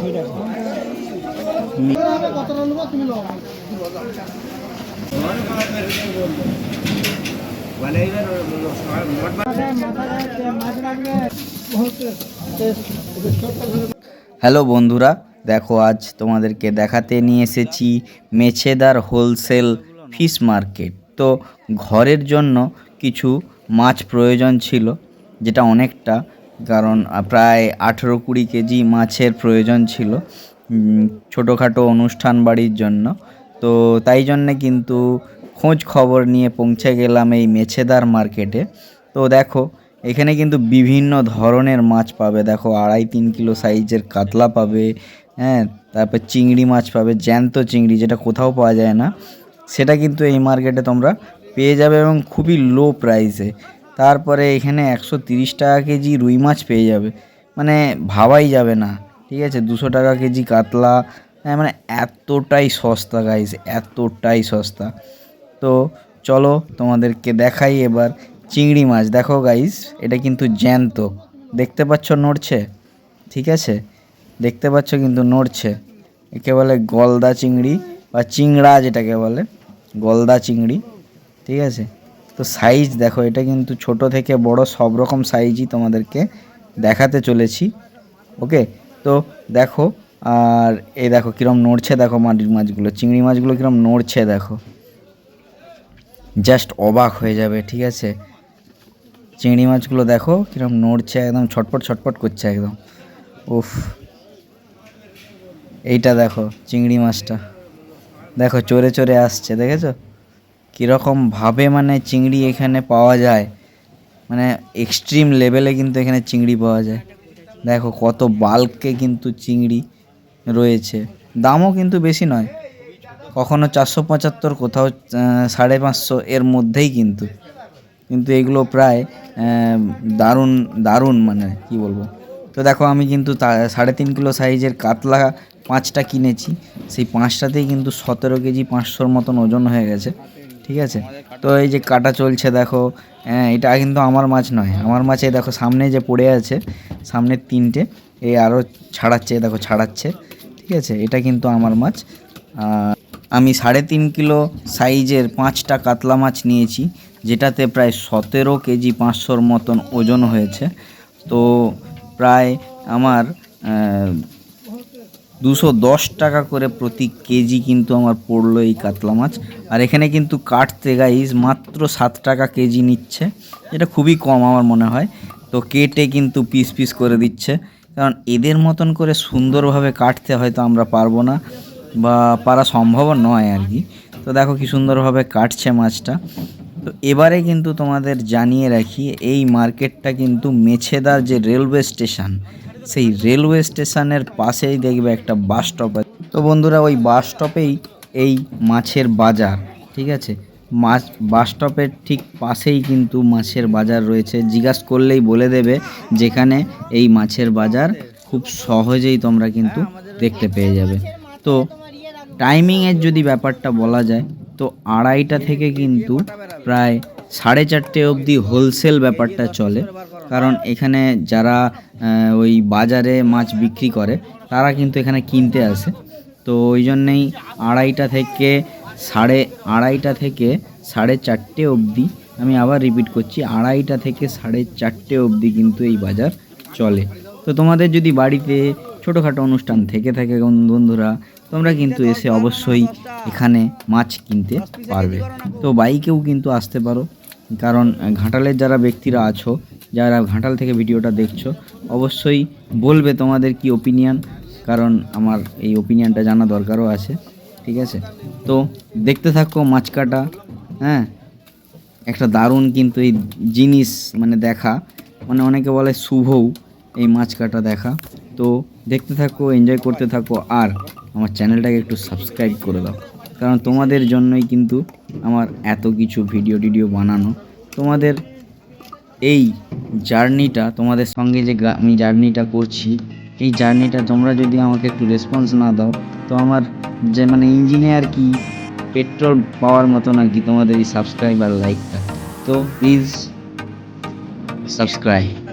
ঠিক আছে। হ্যালো বন্ধুরা, দেখো আজ তোমাদেরকে দেখাতে নিয়ে এসেছি মেছেদার হোলসেল ফিশ মার্কেট। তো ঘরের জন্য কিছু মাছ প্রয়োজন ছিল, যেটা অনেকটা কারণ প্রায় আঠেরো কুড়ি কেজি মাছের প্রয়োজন ছিল ছোটোখাটো অনুষ্ঠান বাড়ির জন্য। তো তাই জন্যে কিন্তু খোঁজ খবর নিয়ে পৌঁছে গেলাম এই মেছেদার মার্কেটে। তো দেখো, এখানে কিন্তু বিভিন্ন ধরনের মাছ পাবে। দেখো, আড়াই তিন কিলো সাইজের কাতলা পাবে হ্যাঁ তারপর চিংড়ি মাছ পাবে, জ্যান্ত চিংড়ি, যেটা কোথাও পাওয়া যায় না। সেটা কিন্তু এই মার্কেটে তোমরা পেয়ে যাবে এবং খুবই লো প্রাইসে তারপরে এখানে একশো তিরিশ টাকা কেজি রুই মাছ পেয়ে যাবে। মানে ভাবাই যাবে না, ঠিক আছে? দুশো টাকা কেজি কাতলা হ্যাঁ মানে এতটাই সস্তা গাইস এতটাই সস্তা। তো চলো তোমাদেরকে দেখাই এবার চিংড়ি মাছ। দেখো গাইস এটা কিন্তু জ্যান্ত। দেখতে পাচ্ছ নড়ছে? ঠিক আছে? দেখতে পাচ্ছ কিন্তু নড়ছে। একে বলে গলদা চিংড়ি বা চিংড়া যেটাকে বলে, গলদা চিংড়ি, ঠিক আছে? তো সাইজ দেখো, এটা কিন্তু ছোট থেকে বড় সব রকম সাইজই তোমাদেরকে দেখাতে চলেছি ওকে তো দেখো, আর এই দেখো কিরম নড়ছে দেখো মাটির মাছগুলো, চিংড়ি মাছগুলো কিরম নড়ছে দেখো। জাস্ট অবাক হয়ে যাবে, ঠিক আছে? চিংড়ি মাছগুলো দেখো কিরম নড়ছে একদম, ছটপট ছটপট করছে একদম। উফ। এইটা দেখো, চিংড়ি মাছটা। দেখো চড়ে চড়ে আসছে, দেখেছ? কীরকম ভাবে মানে চিংড়ি এখানে পাওয়া যায়? মানে এক্সট্রিম লেভেলে কিন্তু এখানে চিংড়ি পাওয়া যায়। দেখো কত বাল্কে কিন্তু চিংড়ি রয়েছে। দামও কিন্তু বেশি নয়। কখনো চারশো পঁচাত্তর, কোথাও সাড়ে পাঁচশো এর মধ্যেই কিন্তু। কিন্তু এগুলো প্রায় দারুণ দারুণ মানে কি বলব? তো দেখো আমি কিন্তু সাড়ে তিন কিলো সাইজের কাতলা পাঁচটা কিনেছি। সেই পাঁচটাতেই কিন্তু সতেরো কেজি পাঁচশোর মতন ওজন হয়ে গেছে। ঠিক আছে? তো এই যে কাটা চলছে দেখো হ্যাঁ এটা কিন্তু আমার মাছ নয়। আমার মাছে দেখো সামনে যে পড়ে আছে সামনের তিনটে এই আরও ছাড়াচ্ছে, দেখো ছাড়াচ্ছে, ঠিক আছে? এটা কিন্তু আমার মাছ। আমি সাড়ে তিন কিলো সাইজের পাঁচটা কাতলা মাছ নিয়েছি, যেটাতে প্রায় সতেরো কেজি পাঁচশোর মতন ওজন হয়েছে। তো প্রায় আমার দুশো দশ টাকা করে প্রতি কেজি কিন্তু আমার পড়ল এই কাতলা মাছ। আর এখানে কিন্তু কাটতে গাইজ মাত্র সাত টাকা কেজি নিচ্ছে। এটা খুবই কম আমার মনে হয়। তো কেটে কিন্তু পিস পিস করে দিচ্ছে। কারণ এদের মতন করে সুন্দরভাবে কাটতে হয়তো আমরা পারব না বা পারা সম্ভব নয় আর কি। তো দেখো কি সুন্দরভাবে কাটছে মাছটা। তো এবারে কিন্তু তোমাদের জানিয়ে রাখি, এই মার্কেটটা কিন্তু মেছেদার যে রেলওয়ে স্টেশন সেই রেলওয়ে স্টেশনের পাশেই দেখবে একটা বাস স্টপ আছে। তো বন্ধুরা, ওই বাস স্টপেই এই মাছের বাজার, ঠিক আছে? মাছ, বাস স্টপের ঠিক পাশেই কিন্তু মাছের বাজার রয়েছে। জিজ্ঞাস করলেই বলে দেবে যেখানে এই মাছের বাজার খুব সহজেই তোমরা কিন্তু দেখতে পেয়ে যাবে। তো টাইমিংয়ের যদি ব্যাপারটা বলা যায়, তো আড়াইটা থেকে কিন্তু প্রায় সাড়ে চারটে অবধি হোলসেল ব্যাপারটা চলে। কারণ এখানে যারা ওই বাজারে মাছ বিক্রি করে, তারা কিন্তু এখানে কিনতে আসে। তো ওই জন্যেই আড়াইটা থেকে সাড়ে আড়াইটা থেকে সাড়ে চারটে অবধি, আমি আবার রিপিট করছি, আড়াইটা থেকে সাড়ে চারটে অবধি কিন্তু এই বাজার চলে। তো তোমাদের যদি বাড়িতে ছোটোখাটো অনুষ্ঠান থেকে থাকে বন্ধু- বন্ধুরা, তোমরা কিন্তু এসে অবশ্যই এখানে মাছ কিনতে পারবে। তো বাইকেও কিন্তু আসতে পারো, কারণ ঘাটালের যারা ব্যক্তিরা আছো যারা ঘাটাল থেকে ভিডিওটা দেখছ, অবশ্যই বলবে তোমাদের কি ওপিনিয়ন কারণ আমার এই ওপিনিয়নটা জানা দরকারও আছে, ঠিক আছে? তো দেখতে থাকো মাছ কাটা হ্যাঁ? একটা দারুণ কিন্তু এই জিনিস মানে দেখা মানে অনেকে বলে শুভও এই মাছ কাটা দেখা। তো দেখতে থাকো এনজয় করতে থাকো, আর আমার চ্যানেলটাকে একটু সাবস্ক্রাইব করে দাও, কারণ তোমাদের জন্যই কিন্তু আমার এত কিছু ভিডিও টিডিও বানানো। তোমাদের এই জার্নিটা, তোমাদের সঙ্গে যে আমি জার্নিটা করছি, এই জার্নিটা তোমরা যদি আমাকে একটু রেসপন্স না দাও, তো আমার যে মানে ইঞ্জিনিয়ার কি পেট্রোল পাওয়ার মতো নাকি তোমাদের এই সাবস্ক্রাইব আর লাইকটা তো প্লিজ সাবস্ক্রাইব